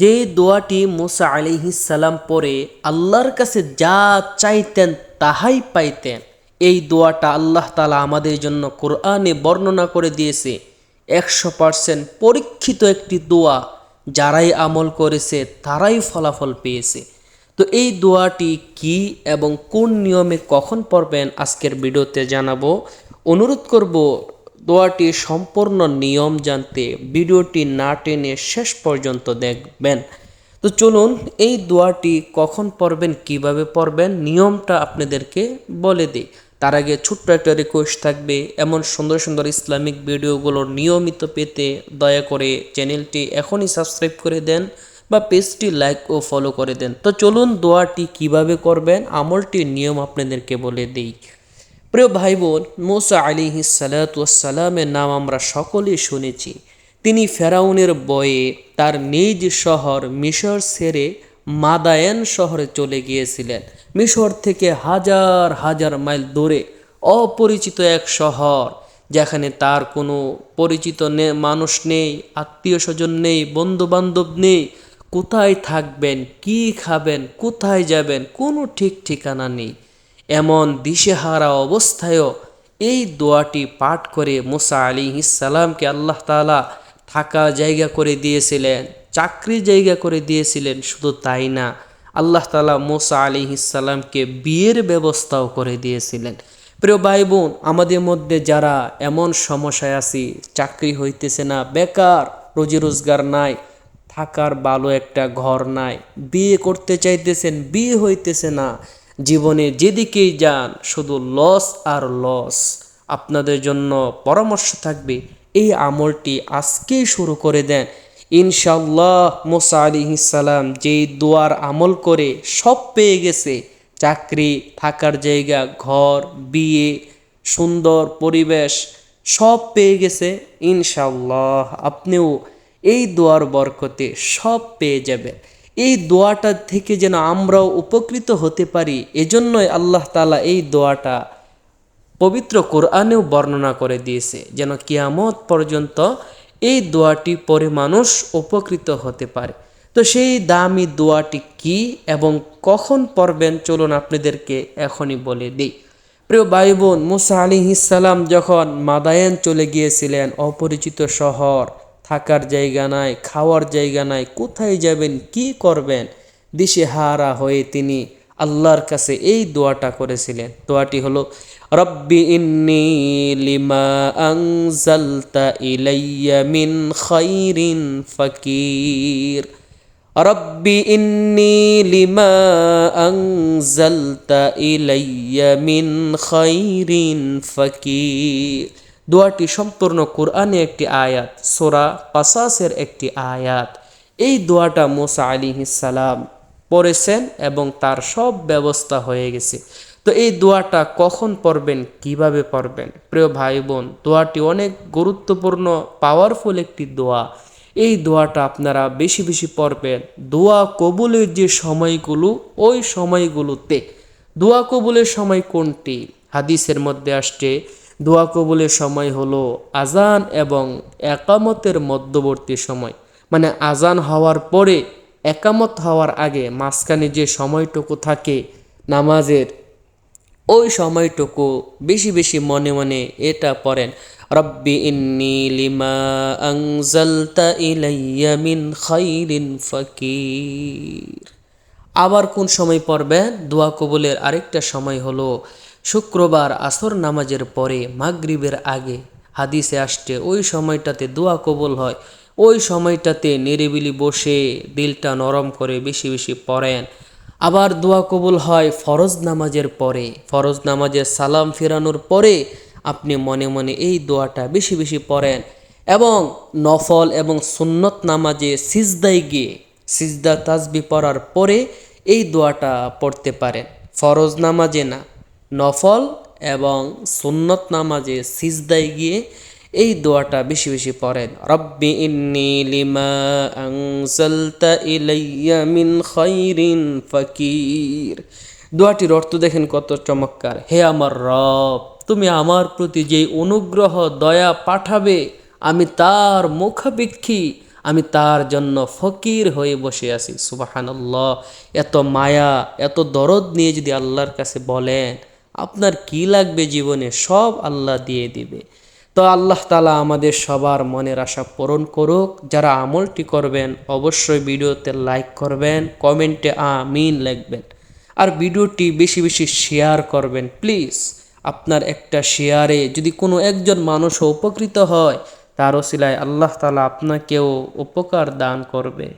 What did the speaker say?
যে দোয়াটি মুসা সালাম পরে আল্লাহর কাছে যা চাইতেন তাহাই পাইতেন। এই দোয়াটা আল্লাহ তালা আমাদের জন্য কোরআনে বর্ণনা করে দিয়েছে। একশো পার্সেন্ট পরীক্ষিত একটি দোয়া যারাই আমল করেছে, তারাই ফলাফল পেয়েছে। তো এই দোয়াটি কি এবং কোন নিয়মে কখন পড়বেন, আজকের ভিডিওতে জানাব। অনুরোধ করব দোয়াটি সম্পূর্ণ নিয়ম জানতে ভিডিওটি না টেনে শেষ পর্যন্ত দেখবেন। তো চলুন, এই দোয়াটি কখন পড়বেন, কীভাবে পড়বেন, নিয়মটা আপনাদেরকে বলে দিই। তার আগে ছোট্ট একটা রিকোয়েস্ট থাকবে, এমন সুন্দর সুন্দর ইসলামিক ভিডিওগুলো নিয়মিত পেতে দয়া করে চ্যানেলটি এখনই সাবস্ক্রাইব করে দেন বা পেজটি লাইক ও ফলো করে দেন। তো চলুন, দোয়াটি কীভাবে করবেন, আমলটির নিয়ম আপনাদেরকে বলে দিই। প্রিয় ভাই বোন মোসা আলী সালাতামের নাম আমরা সকলেই শুনেছি। তিনি ফেরাউনের বয়ে তার নিজ শহর মিশর ছেড়ে মাদায়েন শহরে চলে গিয়েছিলেন। মিশর থেকে হাজার হাজার মাইল দূরে অপরিচিত এক শহর, যেখানে তার কোনো পরিচিত মানুষ নেই, আত্মীয় স্বজন নেই বন্ধু বান্ধব নেই। কোথায় থাকবেন, কি খাবেন, কোথায় যাবেন, কোনো ঠিক ঠিকানা নেই। এমন দিশেহারা অবস্থায়ও এই দোয়াটি পাঠ করে মুসা আলী ইসালামকে আল্লাহ তালা থাকা জায়গা করে দিয়েছিলেন, চাকরি জায়গা করে দিয়েছিলেন, শুধু তাই না, আল্লাহ তালা মুসা আলী ইসালামকে বিয়ের ব্যবস্থাও করে দিয়েছিলেন। প্রিয় ভাই বোন আমাদের মধ্যে যারা এমন সমস্যায় আছি, চাকরি হইতেছে না, বেকার, রোজি রোজগার নাই, থাকার ভালো একটা ঘর নাই, বিয়ে করতে চাইতেছেন, বিয়ে হইতেছে না জীবনে যেদিকেই যান, শুধু লস আর লস আপনাদের জন্য পরামর্শ থাকবে। এই আমলটি আজকেই শুরু করে দেন। ইনশাল্লাহ মোসা আলী সালাম যেই দোয়ার আমল করে সব পেয়ে গেছে। চাকরি, থাকার জায়গা, ঘর, বিয়ে, সুন্দর পরিবেশ সব পেয়ে গেছে। ইনশাল্লাহ আপনিও এই দোয়ার বরকতে সব পেয়ে যাবেন। এই দোয়াটা থেকে যেন আমরাও উপকৃত হতে পারি, এজন্যই আল্লাহ তালা এই দোয়াটা পবিত্র কোরআনেও বর্ণনা করে দিয়েছে, যেন কিয়ামত পর্যন্ত এই দোয়াটি পরে মানুষ উপকৃত হতে পারে। তো সেই দামি দোয়াটি কি এবং কখন পড়বেন চলুন আপনাদেরকে এখনই বলে দিই। প্রিয় ভাই বোন মুসা আলী ইসালাম যখন মাদায়েন চলে গিয়েছিলেন, অপরিচিত শহর থাকার জায়গা নাই, খাওয়ার জায়গা নাই, কোথায় যাবেন, কি করবেন? দিশে হারা হয়ে তিনি আল্লাহর কাছে এই দোয়াটা করেছিলেন। দোয়াটি হলো, রব্বি ইন্নি লিমা আংজালতা ইলাইয়া মিন খাইরিন ফকির। রব্বি ইন্নি লিমা আংজালতা ইলাইয়া মিন খাইরিন ফকির। দোয়াটি সম্পূর্ণ কোরআনে একটি আয়াত, সোরা পাসাসের একটি আয়াত। এই দোয়াটা মোসা আলী সালাম পড়েছেন এবং তার সব ব্যবস্থা হয়ে গেছে। তো এই দোয়াটা কখন পড়বেন, কীভাবে পড়বেন? প্রিয় ভাই বোন দোয়াটি অনেক গুরুত্বপূর্ণ পাওয়ারফুল একটি দোয়া। এই দোয়াটা আপনারা বেশি বেশি পড়বেন। দোয়া কবুলের যে সময়গুলো, ওই সময়গুলোতে। দোয়া কবুলের সময় কোনটি? হাদিসের মধ্যে আসছে দোয়া কবুলের সময় হলো আজান এবং একামতের মধ্যবর্তী সময়। মানে আজান হওয়ার পরে, একামত হওয়ার আগে মাঝখানে যে সময়টুকু থাকে নামাজের, ওই সময়টুকু বেশি বেশি মনে মনে এটা পড়েন, রব্বি ইন্নি লিমা আংজালতা ইলাইয়া মিন খাইরিন ফকির। আবার কোন সময় পড়বেন? দোয়া কবুলের আরেকটা সময় হলো শুক্রবার আসর নামাজের পরে মাগরিবের আগে হাদিসে আসছে, ওই সময়টাতে দোয়া কবুল হয়, ওই সময়টাতে নিরিবিলি বসে দিলটা নরম করে বেশি বেশি পড়েন। আবার দোয়া কবুল হয় ফরজ নামাজের পরে। ফরজ নামাজের সালাম ফেরানোর পরে আপনি মনে মনে এই দোয়াটা বেশি বেশি পড়েন এবং নফল এবং সুন্নত নামাজে সিজদায় গিয়ে সিজদা, তাজবি পড়ার পরে এই দোয়াটা পড়তে পারেন। ফরজ নামাজে না নফল এবং সুন্নত নামাজে সিজদায় গিয়ে এই দোয়াটা বেশি বেশি পড়েন। রব্বি ইন্নি লিমা আনজালতা ইলাইয়া মিন খাইরিন ফাকির। দোয়াটির অর্থ দেখেন কত চমৎকার। হে আমার রব, তুমি আমার প্রতি যে অনুগ্রহ, দয়া পাঠাবে, আমি তার মুখাপেক্ষী, আমি তার জন্য ফকির হয়ে বসে আছি। সুবাহানাল্লাহ, এত মায়া, এত দরদ নিয়ে যদি আল্লাহর কাছে বলেন আপনার কি লাগবে জীবনে? সব আল্লাহ দিয়ে দিবে। তো আল্লাহ তালা আমাদের সবার মনের আশা পূরণ করুক। যারা আমলটি করবেন, অবশ্যই ভিডিওতে লাইক করবেন, কমেন্টে আমিন লিখবেন। আর ভিডিওটি বেশি বেশি শেয়ার করবেন, প্লিজ। আপনার একটা শেয়ারে যদি কোনো একজন মানুষও উপকৃত হয়, তার ওসিলায় আল্লাহ তালা আপনাকেও উপকার দান করবে।